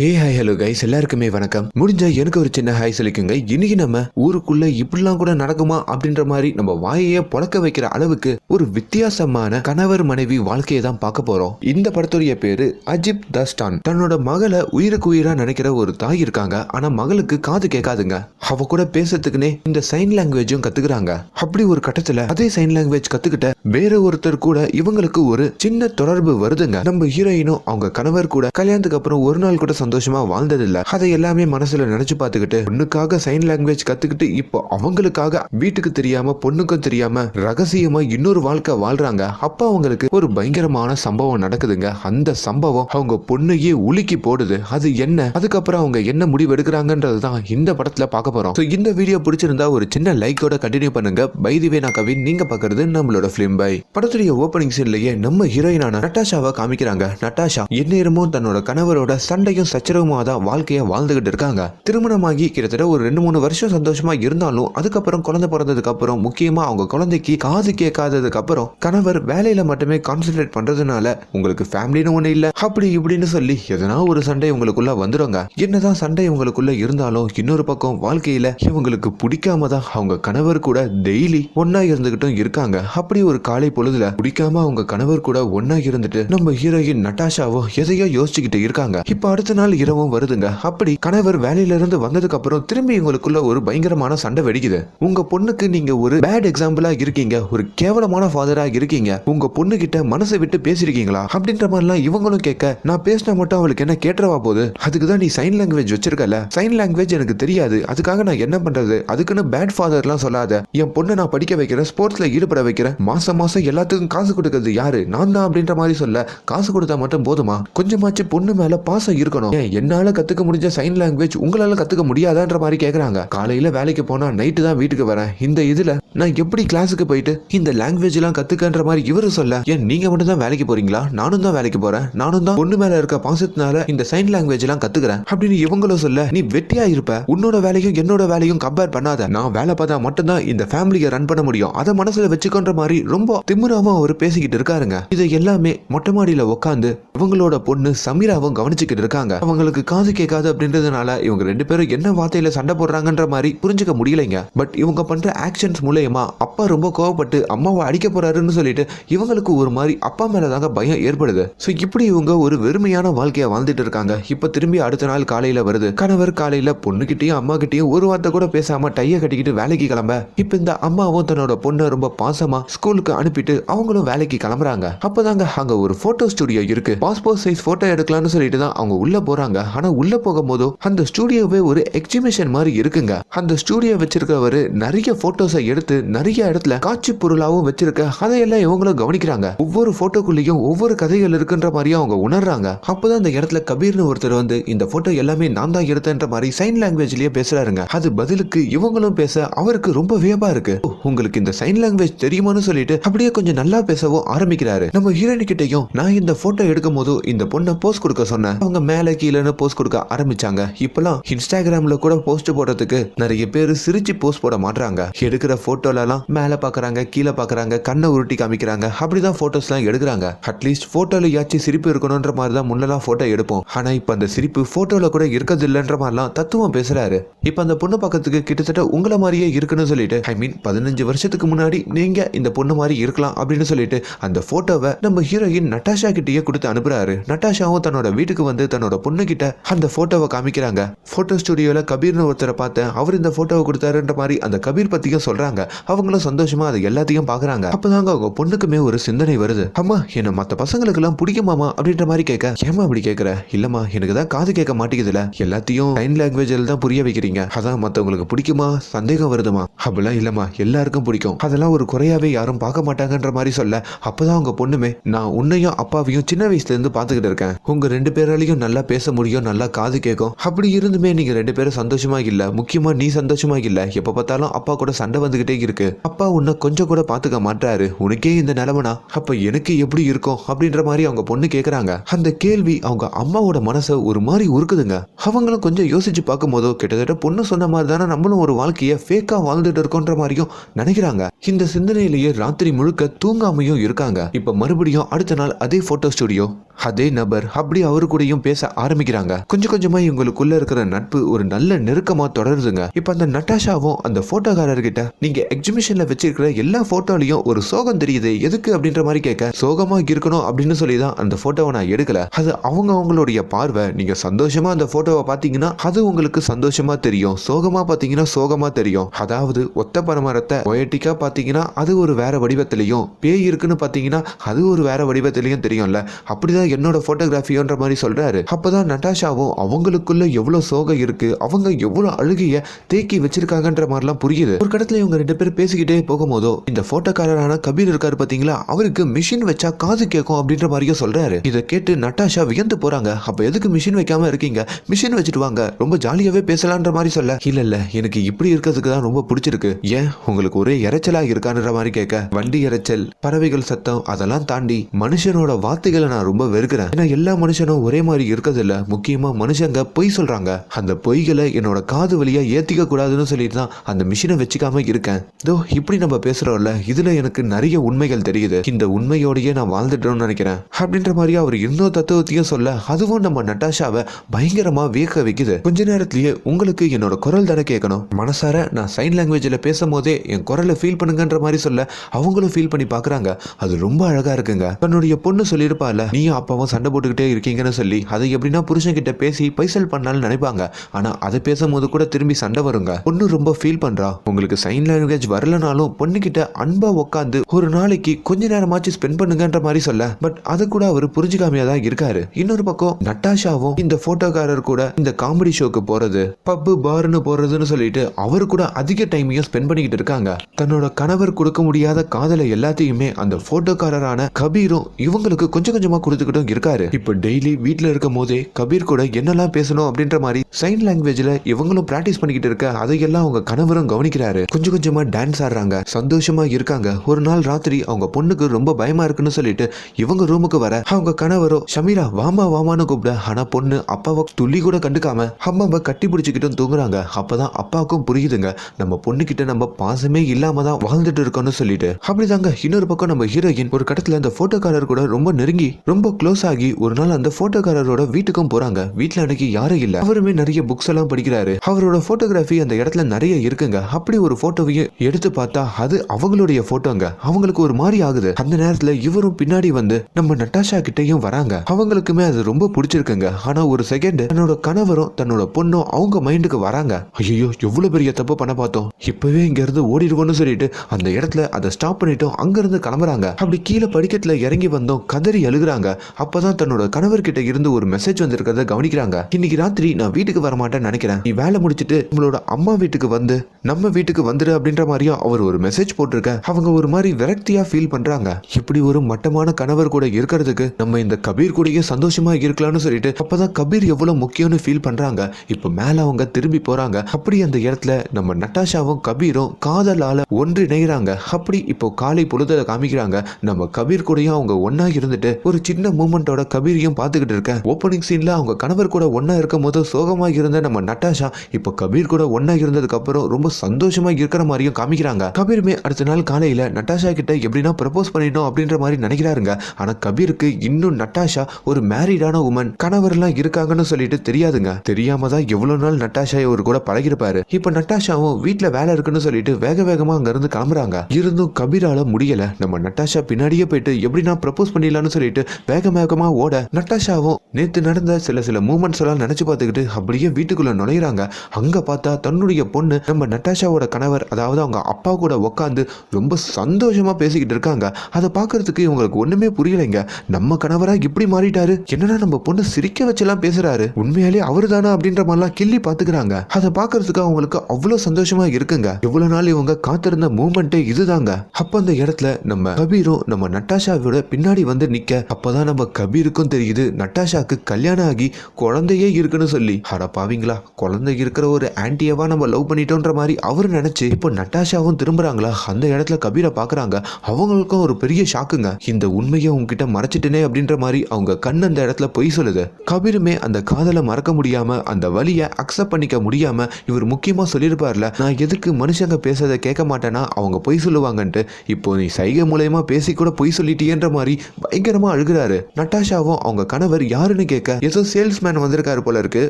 Hey hi hello guys எல்லாருக்குமே வணக்கம். முடிஞ்சா எனக்கு ஒரு சின்ன ஹாய் சொல்லிக்குங்க. இன்னைக்கு நம்ம ஊருக்குள்ள இப்படிலாம் கூட நடக்குமா அப்படின்ற மாதிரி நம்ம வாயையே புழக்க வைக்கிற அளவுக்கு ஒரு வித்தியாசமான கணவர் மனைவி வாழ்க்கையை தான் பார்க்க போறோம். இந்த படத்துடைய பேரு அஜிப் தஸ்டான் தன்னோட மகளை உயிருக்கு உயிரா நினைக்கிற ஒரு தாய் இருக்காங்க. ஆனா மகளுக்கு காது கேட்காதுங்க. அவ கூட பேசுறதுக்குன்னே இந்த சைன் லாங்குவேஜும் கத்துக்கிறாங்க. அப்படி ஒரு கட்டத்துல அதே சைன் லாங்குவேஜ் கத்துக்கிட்ட வேற ஒருத்தர் கூட இவங்களுக்கு ஒரு சின்ன தொடர்பு வருதுங்க. நம்ம ஹீரோயினும் அவங்க கணவர் கூட கல்யாணத்துக்கு அப்புறம் ஒரு நாள் கூட சந்தோஷமா வாழ்ந்ததில்ல. அதை எல்லாமே மனசுல நினைச்சு பார்த்துக்கிட்டு பொண்ணுக்காக சைன் லாங்குவேஜ் கத்துக்கிட்டு இப்போ அவங்களுக்காக வீட்டுக்கு தெரியாம பொண்ணுக்கும் தெரியாம ரகசியமா இன்னொரு வாழ்க்கை வாழ்றாங்க. அப்ப அவங்களுக்கு ஒரு பயங்கரமான சம்பவம் நடக்குதுங்க. அந்த சம்பவம் அவங்க பொண்ணையே உலுக்கி போடுது. அது என்ன? அதுக்கப்புறம் அவங்க என்ன முடிவு எடுக்கிறாங்கன்றது தான் இந்த படத்துல பார்க்க போறோம். இந்த வீடியோ பிடிச்சிருந்தா ஒரு சின்ன லைக்கோட கண்டினியூ பண்ணுங்க. பைதிவே நான் கவின். நீங்க பாக்குறது நம்மளோட பிலிம் பை படத்துடைய ஓப்பனிங் சீன்லயே நம்ம ஹீரோயினான நட்டாஷாவை காமிக்கிறாங்க. நட்டாஷா எந்நேரமும் தன்னோட கணவரோட சண்டையும் சச்சரவுமாக தான் வாழ்க்கையை வாழ்ந்துகிட்டு இருக்காங்க. திருமணமாகி கிட்டத்தட்ட ஒரு ரெண்டு மூணு வருஷம் சந்தோஷமா இருந்தாலும் அதுக்கப்புறம் குழந்தை பிறந்ததுக்கு அப்புறம் முக்கியமா அவங்க குழந்தைக்கு காது கேட்காததுக்கு அப்புறம் கணவர் வேலையில மட்டுமே கான்சென்ட்ரேட் பண்றதுனால உங்களுக்கு ஃபேமிலின்னு ஒண்ணு இல்ல. அப்படி இப்படின்னு சொல்லி எதனா ஒரு சண்டை உங்களுக்குள்ள வந்துருங்க. என்னதான் சண்டை உங்களுக்குள்ள இருந்தாலும் இன்னொரு பக்கம் வாழ்க்கையில இவங்களுக்கு பிடிக்காம தான் அவங்க கணவர் கூட டெய்லி ஒன்னா இருந்துகிட்டும் இருக்காங்க. அப்படி ஒரு காலை பொழுதுல பிடிக்காம அவங்க கணவர் கூட ஒன்னா இருந்துட்டு நம்ம ஹீரோயின் நட்டாஷாவோ எதையோ யோசிச்சுக்கிட்டு இருக்காங்க. இப்ப அடுத்த நாள் இரவும் வருதுங்க. அப்படி கணவர் வேலையில இருந்து வந்ததுக்கு அப்புறம் திரும்பி உங்களுக்குள்ள ஒரு பயங்கரமான சண்டை வெடிக்குது. உங்க பொண்ணுக்கு நீங்க ஒரு பேட் எக்ஸாம்பிளா இருக்கீங்க. ஒரு கேவலமான ஃபாதரா இருக்கீங்க. உங்க பொண்ணு கிட்ட மனசை விட்டு பேசிருக்கீங்களா அப்படின்ற மாதிரிலாம் இவங்களும் கேட்க நான் பேசினா மட்டும் அவளுக்கு என்ன கேட்டுறவா போகுது? அதுக்கு தான் நீ சைன் லாங்குவேஜ் வச்சிருக்கல சைன் லாங்குவேஜ் எனக்கு தெரியாது. அதுக்காக நான் என்ன பண்றது? அதுக்குன்னு பேட் ஃபாதர்லாம் சொல்லாத. என் பொண்ணை நான் படிக்க வைக்கிறேன் ஸ்போர்ட்ஸ்ல ஈடுபட வைக்கிறேன். மாசம் மாசம் எல்லாத்துக்கும் காசு கொடுக்கறது யாரு? நான் தான் அப்படின்ற மாதிரி சொல்ல காசு கொடுத்தா மட்டும் போதுமா? கொஞ்சமாச்சு பொண்ணு மேல பாசம் இருக்கணும். ஏன் என்னால கத்துக்க முடிஞ்ச சைன் லாங்குவேஜ் உங்களால கத்துக்க முடியாதான்ற மாதிரி கேக்குறாங்க. காலையில வேலைக்கு போனா நைட்டு தான் வீட்டுக்கு வரேன். இந்த இதுல நான் எப்படி கிளாஸுக்கு போயிட்டு இந்த லாங்குவேஜ் எல்லாம் கத்துக்கன்ற மாதிரி இவரு சொல்ல ஏன் நீங்க மட்டும் தான் வேலைக்கு போறீங்களா? நானும் தான் வேலைக்கு போறேன். நானும் தான் பொண்ணு மேல இருக்க பாசத்தினால இந்த சைன் லாங்குவேஜ் எல்லாம் கத்துக்கிறேன். அப்படின்னு இவங்களும் சொல்ல நீ வெட்டியா இருப்ப. உன்னோட வேலையும் என்னோட வேலையும் கம்பேர் பண்ணாத. நான் வேலை பார்த்தா மட்டும்தான் இந்த ஃபேமிலியை ரன் பண்ண முடியும். அதை மனசுல வச்சுக்கோன்ற மாதிரி ரொம்ப திமிராம அவர் பேசிக்கிட்டு இருக்காருங்க. இதை எல்லாமே மொட்டை மாடியில உட்காந்து இவங்களோட பொண்ணு சமீராவும் கவனிச்சுக்கிட்டு இருக்காங்க. அவங்களுக்கு காது கேட்காது அப்படின்றதுனால இவங்க ரெண்டு பேரும் என்ன வார்த்தையில சண்டை போடுறாங்கன்ற மாதிரி புரிஞ்சுக்க முடியலைங்க. பட் இவங்க பண்ற ஆக்ஷன்ஸ் மூலயமா அப்பா ரொம்ப கோவப்பட்டு அம்மாவை அடிக்க போறாருன்னு சொல்லிட்டு இவங்களுக்கு ஒரு மாதிரி அப்பா மேல தாங்க பயம் ஏற்படுது. ஸோ இப்படி இவங்க ஒரு வெறுமையான வாழ்க்கையை வாழ்ந்துட்டு இருக்காங்க. இப்ப திரும்பி அடுத்த நாள் காலையில வருது. கணவர் காலையில பொண்ணுகிட்டயும் அம்மா கிட்டயும் ஒரு வார்த்தை கூட பேசாம டைய கட்டிக்கிட்டு வேலைக்கு கிளம்ப. இப்ப இந்த அம்மாவும் தன்னோட பொண்ணை ரொம்ப பாசமா ஸ்கூலுக்கு அனுப்பிட்டு அவங்களும் வேலைக்கு கிளம்புறாங்க. அப்பதாங்க அங்க ஒரு போட்டோ ஸ்டுடியோ இருக்கு. பாஸ்போர்ட் சைஸ் போட்டோ எடுக்கலாம்னு சொல்லிட்டு தான் அவங்க உள்ள போறாங்க. ஆனா உள்ள போகும்போது அந்த ஸ்டுடியோவே ஒரு எக்ஸிபிஷன் மாதிரி இருக்குங்க. அந்த ஸ்டுடியோ வச்சிருக்கவரு நிறைய போட்டோஸை எடுத்து நிறைய இடத்துல காட்சி பொருளாவும் வச்சிருக்க. அதையெல்லாம் இவங்களும் கவனிக்கிறாங்க. ஒவ்வொரு போட்டோக்குள்ளேயும் ஒவ்வொரு கதைகள் இருக்குன்ற மாதிரியும் அவங்க உணர்றாங்க. அப்பதான் அந்த இடத்துல கபீர்னு ஒருத்தர் வந்து இந்த போட்டோ எல்லாமே நான் தான் எடுத்தேன்ற மாதிரி சைன் லாங்குவேஜ்லயே பேசுறாருங்க. அது பதிலுக்கு இவங்களும் பேச அவருக்கு ரொம்ப வியப்பா இருக்கு. உங்களுக்கு இந்த சைன் லாங்குவேஜ் தெரியுமான்னு சொல்லிட்டு அப்படியே கொஞ்சம் நல்லா பேசவும் ஆரம்பிக்கிறாரு. நம்ம ஹீரோயின் கிட்டயும் நான் இந்த போட்டோ எடுக்கும் போது இந்த பொண்ணை போஸ்ட் கொடுக்க சொன்னேன். அவங்க மேல கீழேன்னு போஸ்ட் கொடுக்க ஆரம்பிச்சாங்க. இப்பெல்லாம் இன்ஸ்டாகிராம்ல கூட போஸ்ட் போடுறதுக்கு நிறைய பேர் சிரிச்சு போஸ்ட் போட மாட்றாங்க. எடுக்கிற போட்டோல எல்லாம் மேல பாக்குறாங்க கீழே பாக்குறாங்க கண்ணை உருட்டி காமிக்கிறாங்க. அப்படிதான் போட்டோஸ் எல்லாம் எடுக்கிறாங்க. அட்லீஸ்ட் போட்டோல யாச்சும் சிரிப்பு இருக்கணும்ன்ற மாதிரி தான் முன்னெல்லாம் போட்டோ எடுப்போம். ஆனா இப்ப அந்த சிரிப்பு போட்டோல கூட இருக்கிறது இல்லைன்ற மாதிரிலாம் தத்துவம் பேசுறாரு. இப்ப அந்த பொண்ணு பக்கத்துக்கு கிட்டத்தட்ட உங்களை மாதிரியே இருக்குன்னு சொல்லிட்டு ஐ மீன் பதினஞ்சு வருஷத்துக்கு முன்னாடி நீங்க இந்த பொண்ணு மாதிரி இருக்கலாம் அப்படின்னு சொல்லிட்டு அந்த போட்டோவை நம்ம ஹீரோயின் நட்டாஷா கிட்டேயே கொடுத்து அனுப்புறாரு. நட்டாஷாவும் தன்னோட வீட்டுக்கு வந்து தன்னோட பொண்ணு கிட்ட அந்த போட்டோவை காமிக்கிறாங்க. போட்டோ ஸ்டுடியோல கபீர்னு ஒருத்தரை பார்த்தேன். அவர் இந்த போட்டோவை கொடுத்தாருன்ற மாதிரி அந்த கபீர் பத்தியும் சொல்றாங்க. அவங்களும் சந்தோஷமா அதை எல்லாத்தையும் பாக்குறாங்க. அப்பதாங்க அவங்க பொண்ணுக்குமே ஒரு சிந்தனை வருது. அம்மா என்ன மத்த பசங்களுக்கு எல்லாம் பிடிக்குமாமா அப்படின்ற மாதிரி கேட்க ஏமா அப்படி கேக்குற இல்லம்மா எனக்கு தான் காது கேட்க மாட்டேங்குதுல. எல்லாத்தையும் சைன் லாங்குவேஜில் தான் புரிய வைக்கிறீங்க. அதான் மத்தவங்களுக்கு பிடிக்குமா? சந்தேகம் வருதுமா? அப்படிலாம் இல்லம்மா. எல்லாருக்கும் பிடிக்கும். அதெல்லாம் ஒரு குறையாவே யாரும் பார்க்க மாட்டாங்கன்ற மாதிரி சொல்ல அப்பதான் அவங்க பொண்ணுமே நான் உன்னையும் அப்பாவையும் சின்ன வயசுல இருந்து பாத்துக்கிட்டு இருக்கேன். உங்க ரெண்டு பேராலையும் நல்லா பேச பேச முடியும் நல்லா காது கேட்கும் அப்படி இருந்துமே நீங்க ரெண்டு பேரும் சந்தோஷமா இல்ல. முக்கியமா நீ சந்தோஷமா இல்ல. எப்ப பார்த்தாலும் அப்பா கூட சண்டை வந்துகிட்டே இருக்கு. அப்பா உன்னை கொஞ்சம் கூட பாத்துக்க மாட்டாரு உனக்கே இந்த நிலைமைனா அப்ப எனக்கு எப்படி இருக்கும் அப்படின்ற மாதிரி அவங்க பொண்ணு கேக்குறாங்க. அந்த கேள்வி அவங்க அம்மாவோட மனசை ஒரு மாதிரி உருக்குதுங்க. அவங்களும் கொஞ்சம் யோசிச்சு பார்க்கும்போதோ கிட்டத்தட்ட பொண்ணு சொன்ன மாதிரி தானே நம்மளும் ஒரு வாழ்க்கையை ஃபேக்கா வாழ்ந்துட்டு இருக்கோன்ற மாதிரியும் நினைக்கிறாங்க. இந்த சிந்தனையிலேயே ராத்திரி முழுக்க தூங்காமையும் இருக்காங்க. இப்ப மறுபடியும் அடுத்த நாள் அதே போட்டோ ஸ்டுடியோ அதே நபர் அப்படி அவரு கூடயும் பேச ஆரம்பிக்கிறாங்க. கொஞ்சம் கொஞ்சமா இவங்களுக்குள்ள இருக்கிற நட்பு ஒரு நல்ல நெருக்கமா தொடருதுங்க. இப்ப அந்த நட்டாஷாவும் அந்த போட்டோகாரர்கிட்ட நீங்க எக்ஸிபிஷன்ல வச்சிருக்கிற எல்லா போட்டோலயும் ஒரு சோகம் தெரியுது எதுக்கு? அப்படின்ற மாதிரி கேட்க சோகமா இருக்கணும் அப்படின்னு சொல்லி தான் அந்த போட்டோவை நான் எடுக்கல. அது அவங்க அவங்களுடைய பார்வை. நீங்க சந்தோஷமா அந்த போட்டோவை பாத்தீங்கன்னா அது உங்களுக்கு சந்தோஷமா தெரியும். சோகமா பாத்தீங்கன்னா சோகமா தெரியும். அதாவது ஒத்த பரமரத்தை பொயட்டிக்கா பாத்தீங்கன்னா அது ஒரு வேற வடிவத்திலையும் பேய் இருக்குன்னு பாத்தீங்கன்னா அது ஒரு வேற வடிவத்திலையும் தெரியும்ல. அப்படிதான் என்னோட போட்டோகிராஃபியோன்ற மாதிரி சொல்றாரு. அப்பதான் நட்டாஷாவும் அவங்களுக்குள்ள எவ்வளவு சோகம் இருக்கு அவங்க எவ்வளவு அழுகைய தேக்கி வச்சிருக்காங்கன்ற மாதிரிலாம் புரியுது. ஒரு கடத்துல இவங்க ரெண்டு பேரும் பேசிக்கிட்டே போகும்போதோ இந்த போட்டோக்காரரான கபீர் இருக்காரு பாத்தீங்களா? அவருக்கு மிஷின் வச்சா காது கேட்கும் அப்படின்ற மாதிரியும் சொல்றாரு. இதை கேட்டு நட்டாஷா வியந்து போறாங்க. அப்ப எதுக்கு மிஷின் வைக்காம இருக்கீங்க? மிஷின் வச்சுட்டு வாங்க. ரொம்ப ஜாலியாவே பேசலான்ற மாதிரி சொல்ல. இல்ல இல்ல எனக்கு இப்படி இருக்கிறதுக்கு தான் ரொம்ப பிடிச்சிருக்கு. ஏன்? உங்களுக்கு ஒரே இறைச்சலா இருக்கான்ற மாதிரி கேட்க. வண்டி இறைச்சல் பறவைகள் சத்தம் அதெல்லாம் தாண்டி மனுஷனோட வார்த்தைகளை நான் ரொம்ப இருக்கிறேன் ஏன்னா எல்லா மனுஷனும் ஒரே மாதிரி இருக்கிறது இல்ல முக்கியமா மனுஷங்க பொய் சொல்றாங்க. அந்த பொய்களை என்னோட காது வழியா ஏத்திக்க கூடாதுன்னு சொல்லிட்டு தான் அந்த மிஷினை வச்சுக்காம இருக்கேன். இதோ இப்படி நம்ம பேசுறோம்ல இதுல எனக்கு நிறைய உண்மைகள் தெரியுது. இந்த உண்மையோடயே நான் வாழ்ந்துட்டோம்னு நினைக்கிறேன். அப்படின்ற மாதிரி அவர் இன்னொரு தத்துவத்தையும் சொல்ல அதுவும் நம்ம நட்டாஷாவை பயங்கரமா வியக்க வைக்குது. கொஞ்ச நேரத்திலேயே உங்களுக்கு என்னோட குரல் தானே கேட்கணும். மனசார நான் சைன் லாங்குவேஜில் பேசும்போதே என் குரலை ஃபீல் பண்ணுங்கன்ற மாதிரி சொல்ல அவங்களும் ஃபீல் பண்ணி பார்க்கறாங்க. அது ரொம்ப அழகா இருக்குங்க. தன்னுடைய பொண்ணு சொல்லியிருப்பால நீயும் அப்பாவும் சண்டை போட்டுக்கிட்டே இருக்கீங்கன்னு சொல்லி அதை எப்படின்னா புருஷன் கிட்ட பேசி பைசல் பண்ணாலும் நினைப்பாங்க. ஆனா அதை பேசும்போது கூட திரும்பி சண்டை வருங்க. பொண்ணு ரொம்ப ஃபீல் பண்றா. உங்களுக்கு சைன் லாங்குவேஜ் வரலனாலும் பொண்ணு கிட்ட அன்பா உட்காந்து ஒரு நாளைக்கு கொஞ்ச நேரமாச்சு ஸ்பெண்ட் பண்ணுங்கன்ற மாதிரி சொல்ல. பட் அது கூட அவர் புரிஞ்சுக்காமையா தான் இருக்காரு. இன்னொரு பக்கம் நட்டாஷாவும் இந்த போட்டோக்காரர் கூட இந்த காமெடி ஷோக்கு போறது பப்பு பார்னு போறதுன்னு சொல்லிட்டு அவரு கூட அதிக டைமையும் ஸ்பெண்ட் பண்ணிக்கிட்டு இருக்காங்க. தன்னோட கணவர் கொடுக்க முடியாத காதலை எல்லாத்தையுமே அந்த போட்டோக்காரரான கபீரும் இவங்களுக்கு கொஞ்சம் கொஞ்சமா கொடுத்துக்கிட்டும் இருக்காரு. இப்போ டெய்லி வீட்ல இருக்கும் போதே கபீர் கூட என்னெல்லாம் பேசணும் அப்படின்ற மாதிரி சைன் லாங்குவேஜ்ல இவங்களும் பிராக்டிஸ் பண்ணிக்கிட்டு இருக்க அதையெல்லாம் அவங்க கணவரும் கவனிக்கிறாரு. கொஞ்சம் கொஞ்சமா டான்ஸ் ஆடுறாங்க சந்தோஷமா இருக்காங்க. ஒரு நாள் ராத்திரி அவங்க பொண்ணுக்கு ரொம்ப பயமா இருக்குன்னு சொல்லிட்டு இவங்க ரூமுக்கு வர அவங்க கணவரோ ஷமீரா வாமா வாமான்னு கூப்பிட ஆனா பொண்ணு அப்பாவை துள்ளி கூட கண்டுக்காம அம்மாவை கட்டி பிடிச்சிக்கிட்டும் தூங்குறாங்க. அப்பதான் அப்பாவுக்கும் புரியுதுங்க. நம்ம பொண்ணு கிட்ட நம்ம பாசமே இல்லாம தான் வாழ்ந்துட்டு இருக்கோம்னு சொல்லிட்டு. அப்படிதாங்க. இன்னொரு பக்கம் நம்ம ஹீரோயின் ஒரு கடத்துல அந்த போட்டோக்காரர் கூட ரொம்ப நெருங்கி ரொம்ப க்ளோஸ் ஆகி ஒரு நாள் அந்த போட்டோக்காரரோட வீட்டுக்கும் போறாங்க. வீட்டுல அன்னைக்கு யாரும் இல்ல. அவருமே நிறைய புக்ஸ் எல்லாம் படிக்கிறாரு. அவரோட போட்டோகிராஃபி அந்த இடத்துல நிறைய இருக்குங்க. அப்படி ஒரு போட்டோவையும் எடுத்து பார்த்தா அது அவங்களுடைய போட்டோங்க அவங்களுக்கு ஒரு மாதிரி ஆகுது. அந்த நேரத்துல இவரும் பின்னாடி வந்து நம்ம நட்டாஷா கிட்டையும் வராங்க. அவங்களுக்குமே அது ரொம்ப பிடிச்சிருக்குங்க. ஆனா ஒரு செகண்ட் தன்னோட கணவரும் தன்னோட பொண்ணும் அவங்க மைண்டுக்கு வராங்க. ஐயோ எவ்வளவு பெரிய தப்பு பண்ண பார்த்தோம். இப்பவே இங்க இருந்து ஓடிடுவோம்னு சொல்லிட்டு அந்த இடத்துல அதை ஸ்டாப் பண்ணிட்டோம். அங்க இருந்து கிளம்புறாங்க. அப்படி கீழே படிக்கட்டுல இறங்கி வந்தோம். கதறி அழுகுறாங்க. அப்பதான் தன்னோட கணவர்கிட்ட இருந்து ஒரு மெசேஜ் வந்திருக்கிறத கவனிக்கிறாங்க. இன்னைக்கு ராத்திரி நான் வீட்டுக்கு வர மாட்டேன்னு நினைக்கிறேன். நீ வேலை முடிச்சிட்டு நம்மளோட அம்மா வீட்டுக்கு வந்து நம்ம வீட்டுக்கு வந்துடு அப்படின்ற மாதிரியும் அவர் ஒரு மெசேஜ் போட்டிருக்க. அவங்க ஒரு மாதிரி விரக்தியா ஃபீல் பண்றாங்க. இப்படி ஒரு மட்டமான கணவர் கூட இருக்கிறதுக்கு நம்ம இந்த கபீர் கூடயே சந்தோஷமா இருக்கலாம்னு சொல்லிட்டு அப்பதான் கபீர் எவ்வளவு முக்கியம்னு ஃபீல் பண்றாங்க. இப்போ மேல அவங்க திரும்பி போறாங்க. அப்படி அந்த இடத்துல நம்ம நட்டாஷாவும் கபீரும் காதலால ஒன்றிணைகிறாங்க அப்படி இப்போ காலை பொழுத காமிக்கிறாங்க. நம்ம கபீர் கூடயும் அவங்க ஒன்னா இருந்துட்டு ஒரு சின்ன மூமெண்டோட கபீரையும் பார்த்துக்கிட்டு இருக்கேன். ஓப்பனிங் சீன்ல அவங்க கணவர் கூட ஒன்றா இருக்கும் போது சோகமா இருந்த நம்ம நட்டாஷா இப்போ கபீர் கூட ஒன்றா இருந்ததுக்கு அப்புறம் ரொம்ப சந்தோஷமா இருக்கிற மாதிரியும் காமிக்கிறாங்க. கபீருமே அடுத்த நாள் காலையில நட்டாஷா கிட்ட எப்படின்னா ப்ரப்போஸ் பண்ணிடணும் அப்படின்ற மாதிரி நினைக்கிறாருங்க. ஆனா கபீருக்கு இன்னும் நட்டாஷா ஒரு மேரிடான உமன் கணவர்லாம் இருக்காங்கன்னு சொல்லிட்டு தெரியாதுங்க. தெரியாம தான் எவ்வளவு நாள் நட்டாஷா இவர் கூட பழகிருப்பாரு இப்ப நட்டாஷாவும் வீட்டில் வேலை இருக்குன்னு சொல்லிட்டு வேக வேகமா அங்க இருந்து கிளம்புறாங்க. இருந்தும் கபீரால முடியல. நம்ம நட்டாஷா பின்னாடியே போயிட்டு எப்படின்னா ப்ரப்போஸ் பண்ணிடலாம்னு சொல்லிட்டு வேக வேகமா ஓட நட்டாஷாவும் நேற்று நடந்த சில சில மூமெண்ட்ஸ் எல்லாம் நினைச்சு பார்த்துக்கிட்டு அப்படியே வீட்டுக்குள்ள நுழையிறாங்க. அங்க பார்த்தா தன்னுடைய பொண்ணு நம்ம நட்டாஷாவோட கணவர் அதாவது அவங்க அப்பா கூட உட்காந்து ரொம்ப சந்தோஷமா பேசிக்கிட்டு இருக்காங்க. அதை பார்க்கறதுக்கு இவங்களுக்கு ஒண்ணுமே புரியலைங்க. நம்ம கணவரா இப்படி மாறிட்டாரு. என்னடா நம்ம பொண்ணு சிரிக்க வச்செல்லாம் பேசுறாரு? உண்மையாலே அவரு தானா அப்படின்ற மாதிரிலாம் கிள்ளி பாத்துக்கிறாங்க அதை பார்க்கறதுக்கு அவங்களுக்கு அவ்வளோ சந்தோஷமா இருக்குங்க. எவ்வளவு நாள் இவங்க காத்திருந்த மூமெண்ட்டே இதுதாங்க. அப்ப அந்த இடத்துல நம்ம கபீரும் நம்ம நட்டாஷாவோட பின்னாடி வந்து நிக்க அப்பதான் நம்ம கபீருக்கும் தெரியுது. நட்டாஷாக்கு கல்யாணம் ஆகி குழந்தையே இருக்குன்னு சொல்லி. அட பாவீங்களா குழந்தை இருக்கிற ஒரு ஆன்டியவா நம்ம லவ் பண்ணிட்டோன்ற மாதிரி அவர் நினைச்சு இப்போ நட்டாஷாவும் திரும்புறாங்களா? அந்த இடத்துல கபீரை பாக்குறாங்க. அவங்களுக்கும் ஒரு பெரிய ஷாக்குங்க. இந்த உண்மையை உங்ககிட்ட மறைச்சிட்டனே அப்படின்ற மாதிரி அவங்க கண் அந்த இடத்துல பொய் சொல்லுது. கபீருமே அந்த காதலை மறக்க முடியாம அந்த வழியை அக்செப்ட் பண்ணிக்க முடியாம இவர் முக்கியமா சொல்லியிருப்பார்ல நான் எதுக்கு மனுஷங்க பேசுறதை கேட்க மாட்டேன்னா அவங்க பொய் சொல்லுவாங்கன்ட்டு இப்போ நீ சைகை மூலயமா பேசி கூட பொய் சொல்லிட்டியன்ற மாதிரி பயங்கரமா அழுகிறாரு. நட்டாஷாவும் அவங்க கணவர் யாருன்னு கேட்க ஏதோ சேல்ஸ்மேன் வந்திருக்காரு போல இருக்கு.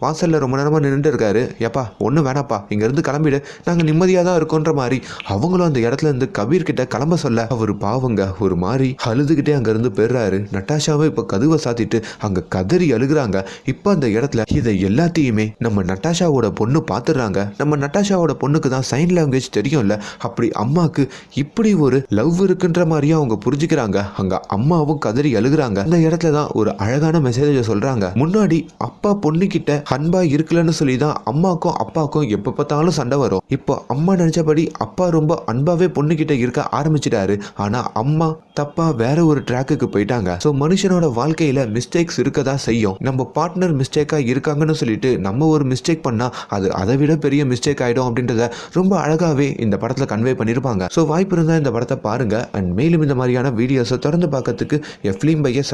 வாசல்ல ரொம்ப நேரமா நின்று இருக்காரு. எப்பா ஒன்றும் வேணாப்பா. இங்க இருந்து கிளம்பிடு. நாங்க நிம்மதியா தான் இருக்கோன்ற மாதிரி அவங்களும் அந்த இடத்துல இருந்து கபீர் கிட்ட கிளம்ப சொல்ல அவர் பாவங்க ஒரு மாதிரி அழுதுகிட்டே அங்க இருந்து பெறாரு நட்டாஷாவும் இப்ப கதவை சாத்திட்டு அங்க கதறி அழுகுறாங்க. இப்ப அந்த இடத்துல இதை எல்லாத்தையுமே நம்ம நட்டாஷாவோட பொண்ணு பாத்துறாங்க நம்ம நட்டாஷாவோட பொண்ணுக்கு தான் சைன் லாங்குவேஜ் தெரியும்ல. அப்படி அம்மாக்கு இப்படி ஒரு லவ் இருக்குன்ற மாதிரியும் அவங்க புரிஞ்சுக்கிறாங்க. அங்க அம்மாவும் கதறி அழுகுறாங்க. அந்த இடத்துல தான் ஒரு அழகான மெசேஜை சொல்றாங்க. முன்னாடி அப்பா பொண்ணு கிட்ட அன்பா இருக்கலன்னு சொல்லி தான் அம்மாக்கும் அப்பாக்கும் எப்ப பார்த்தாலும் சண்டை வரும். இப்போ அம்மா நினைச்சபடி அப்பா ரொம்ப அன்பாவே பொண்ணு கிட்ட இருக்க ஆரம்பிச்சிட்டாரு. ஆனா அம்மா தப்பா வேற ஒரு ட்ராக்குக்கு போயிட்டாங்க. ஸோ மனுஷனோட வாழ்க்கையில மிஸ்டேக்ஸ் இருக்க தான் செய்யும். நம்ம பார்ட்னர் மிஸ்டேக்கா இருக்காங்கன்னு சொல்லிட்டு நம்ம ஒரு மிஸ்டேக் பண்ணா அது அதை விட பெரிய மிஸ்டேக் ஆயிடும் அப்படின்றத ரொம்ப அழகாவே இந்த படத்துல கன்வே பண்ணியிருப்பாங்க ஸோ வாய்ப்பு இருந்தால் இந்த படத்தை பாருங்க. அண்ட் மேலும் இந்த மாதிரியான வீடியோஸை தொடர்ந்து பார்க்கறதுக்கு எஃப்லிம் பையை